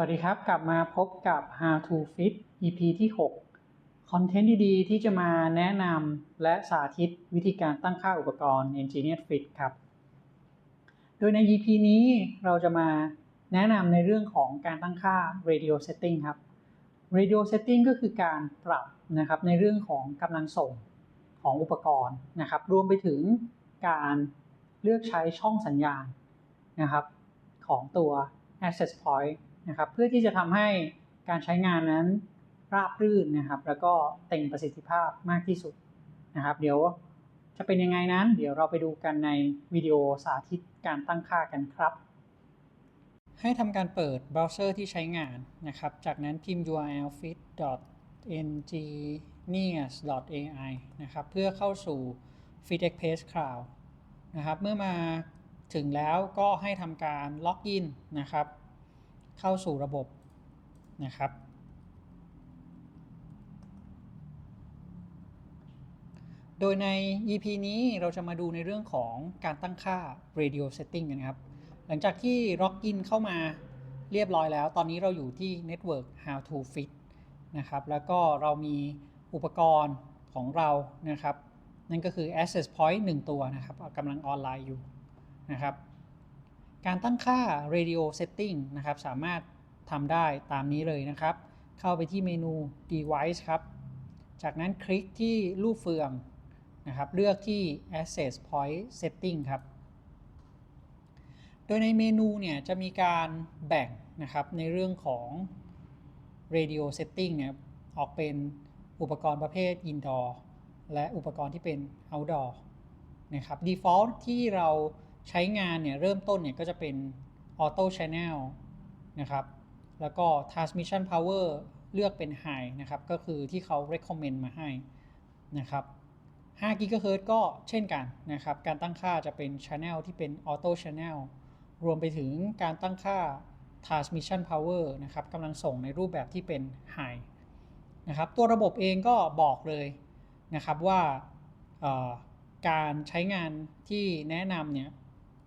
วัสดีครับ กลับมาพบกับ How to Fit EP ที่ 6 คอนเทนต์ดีๆ ที่จะมาแนะนำและสาธิตวิธีการตั้งค่าอุปกรณ์ Engineer Fit ครับ โดยใน EP นี้เราจะมาแนะนำในเรื่องของการตั้งค่า Radio Setting ครับ Radio Setting ก็คือการปรับนะครับในเรื่องของกำลังส่งของอุปกรณ์นะครับ รวมไปถึงการเลือกใช้ช่องสัญญาณนะครับของตัว access point นะครับเพื่อที่จะทำให้การใช้งานนั้นราบรื่นนะครับ แล้วก็เต็มประสิทธิภาพมากที่สุดนะครับ เดี๋ยวจะเป็นยังไงนั้น เดี๋ยวเราไปดูกันในวิดีโอสาธิตการตั้งค่ากันครับ ให้ทำการเปิดเบราว์เซอร์ที่ใช้งานนะครับ จากนั้นพิมพ์ url fit.engineers.ai นะครับ เพื่อเข้าสู่ FitExpress Cloud นะครับ เมื่อมาถึงแล้วก็ให้ทำการล็อกอินนะครับ เข้าสู่ระบบนะครับ โดยใน EP นี้เราจะมาดูในเรื่องของการตั้งค่า radio setting กันครับ หลังจากที่ล็อกอินเข้ามาเรียบร้อยแล้ว ตอนนี้เราอยู่ที่ network how to fit นะครับ แล้วก็เรามีอุปกรณ์ของเรานะครับ นั่นก็คือ access point 1 ตัวนะครับกำลังออนไลน์อยู่นะครับ การตั้งค่า radio setting นะครับ สามารถทำได้ตามนี้เลยนะครับ เข้าไปที่เมนู device ครับ จากนั้นคลิกที่รูปเฟืองนะครับ เลือกที่ access point setting ครับ โดยในเมนูเนี่ยจะมีการแบ่งนะครับในเรื่องของ radio setting เนี่ยออกเป็นอุปกรณ์ประเภท indoor และอุปกรณ์ที่เป็น outdoor นะครับ default ที่เรา ใช้งานเนี่ยเริ่มต้นเนี่ยก็จะเป็น auto channel นะครับ แล้วก็ transmission power เลือกเป็น high นะครับ ก็คือที่เขา recommend มาให้นะครับ5 GHz ก็เช่นกันนะครับ การตั้งค่าจะเป็น channel ที่เป็น auto channel รวมไปถึงการตั้งค่า transmission power นะครับกำลังส่งในรูปแบบที่เป็น high นะครับตัวระบบเองก็บอกเลยนะครับว่าการใช้งานที่แนะนำเนี่ย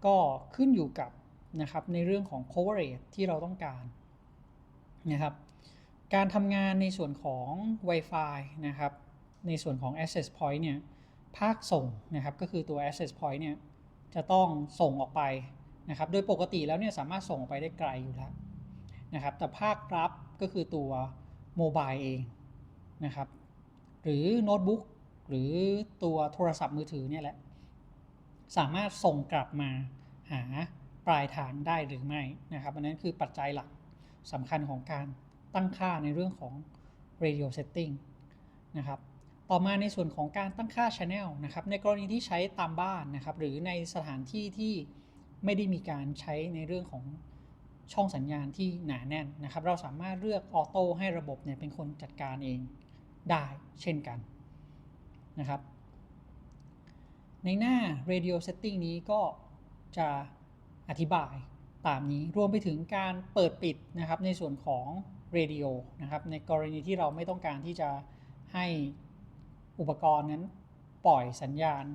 ก็ขึ้นอยู่กับนะครับในเรื่องของ coverage ที่เราต้องการนะครับการทำงานในส่วนของ Wi-Fi นะครับในส่วนของ access point เนี่ยภาคส่งนะครับก็คือตัว access point เนี่ยจะต้องส่งออกไปนะครับโดยปกติแล้วเนี่ยสามารถส่งออกไปได้ไกลอยู่แล้วนะครับแต่ภาครับก็คือตัวโมบายเองนะครับหรือโน้ตบุ๊กหรือตัวโทรศัพท์มือถือเนี่ยแหละ สามารถส่งกลับมาหาปลายทางได้หรือไม่นะครับอันนั้นคือปัจจัยหลักสำคัญของการตั้งค่าในเรื่องของ radio setting นะครับต่อมาในส่วนของการตั้งค่า channel นะครับในกรณีที่ใช้ตามบ้านนะครับหรือในสถานที่ที่ไม่ได้มีการใช้ในเรื่องของช่องสัญญาณที่หนาแน่นนะครับ เราสามารถเลือกออโต้ให้ระบบเนี่ยเป็นคนจัดการเองได้เช่นกันนะครับ ในหน้า radio setting นี้ก็จะอธิบายตามนี้รวมไปถึงการเปิดปิดนะครับในส่วนของเรดิโอนะครับในกรณีที่เราไม่ต้องการที่จะให้อุปกรณ์นั้นปล่อยสัญญาณ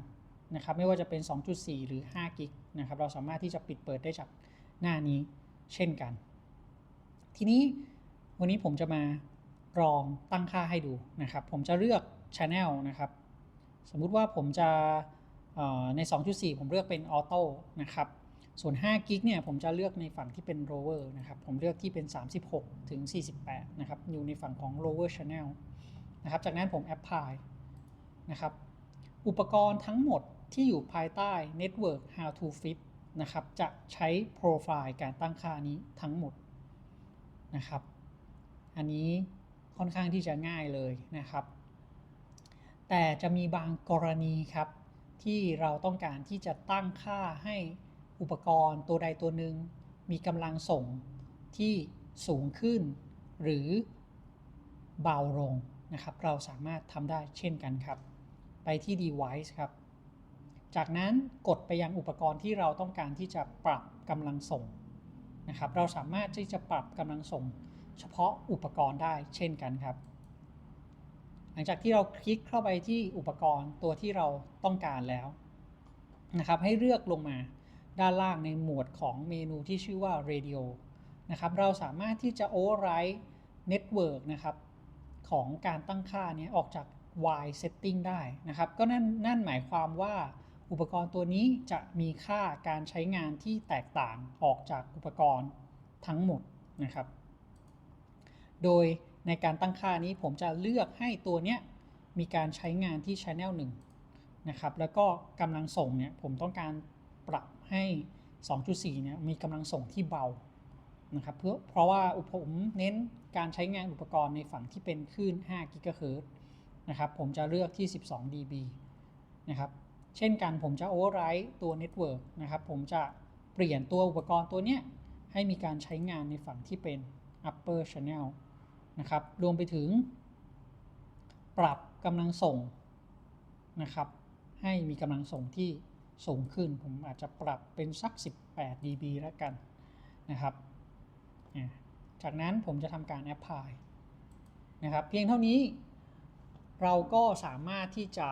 นะครับไม่ว่าจะเป็น 2.4 หรือ 5 กิกนะครับเราสามารถที่จะปิดเปิดได้จากหน้านี้เช่นกัน ทีนี้วันนี้ผมจะมาลองตั้งค่าให้ดูนะครับ ผมจะเลือก Channel นะครับ สมมุติว่าผมจะ ใน 2.4 ผมเลือกเป็นออโต้นะครับส่วน5กิกเนี่ยผมจะเลือกในฝั่งที่เป็น lower นะครับผมเลือกที่เป็น 36 ถึง 48 นะครับอยู่ในฝั่งของ lower channel นะครับจากนั้นผม apply นะครับอุปกรณ์ทั้งหมดที่อยู่ภายใต้ network how to fit นะครับจะใช้โปรไฟล์การตั้งค่านี้ทั้งหมดนะครับ อันนี้ค่อนข้างที่จะง่ายเลยนะครับ แต่จะมีบางกรณีครับ ที่เราต้องการที่จะตั้งค่าให้อุปกรณ์ตัวใดตัวหนึ่งมีกำลังส่งที่สูงขึ้น หรือเบาลงนะครับ เราสามารถทำได้เช่นกันครับ ไปที่ device ครับ จากนั้นกดไปยังอุปกรณ์ที่เราต้องการที่จะปรับกำลังส่งนะครับ เราสามารถที่จะปรับกำลังส่ง เฉพาะอุปกรณ์ได้เช่นกันครับ หลังจากที่เราคลิกเข้าไปที่อุปกรณ์ตัวที่เราต้องการแล้วนะครับ ให้เลือกลงมาด้านล่างในหมวดของเมนูที่ชื่อว่า radio นะครับ เราสามารถที่จะ override network นะครับ ของการตั้งค่านี้ออกจาก y setting ได้นะครับ ก็นั่นนั่นหมายความว่าอุปกรณ์ตัวนี้จะมีค่าการใช้งานที่แตกต่างออกจากอุปกรณ์ทั้งหมดนะครับ โดย ในการตั้งค่านี้ผมจะเลือกให้ตัวเนี้ยมีการใช้งานที่ Channel 1 นะครับ แล้วก็กำลังส่งเนี่ยผมต้องการปรับให้ 2.4 เนี่ยมีกำลังส่งที่เบานะครับเพื่อเพราะว่าผมเน้นการใช้งานอุปกรณ์ในฝั่งที่เป็นคลื่น5 GHz นะครับ ผมจะเลือกที่ 12 dB นะครับ เช่นกันผมจะ override ตัว network นะครับ ผมจะเปลี่ยนตัวอุปกรณ์ตัวเนี้ยให้มีการใช้งานในฝั่งที่เป็น upper channel นะครับ รวมไปถึง ปรับกำลังส่งนะครับ ให้มีกำลังส่งที่สูงขึ้น ผมอาจจะปรับเป็นสัก 18 dB แล้วกันนะครับ จากนั้นผมจะทำการ apply นะครับ เพียงเท่านี้เราก็สามารถที่จะ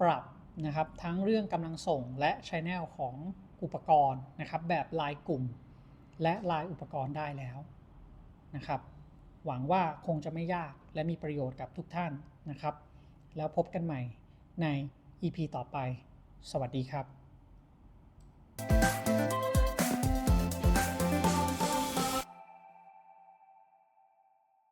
ปรับนะครับทั้งเรื่องกำลังส่งและ Channel ของอุปกรณ์นะครับ แบบลายกลุ่ม และลายอุปกรณ์ได้แล้วนะครับ หวังว่าคงจะไม่ยากและมีประโยชน์กับทุกท่านนะครับ แล้วพบกันใหม่ใน EP ต่อไป สวัสดีครับ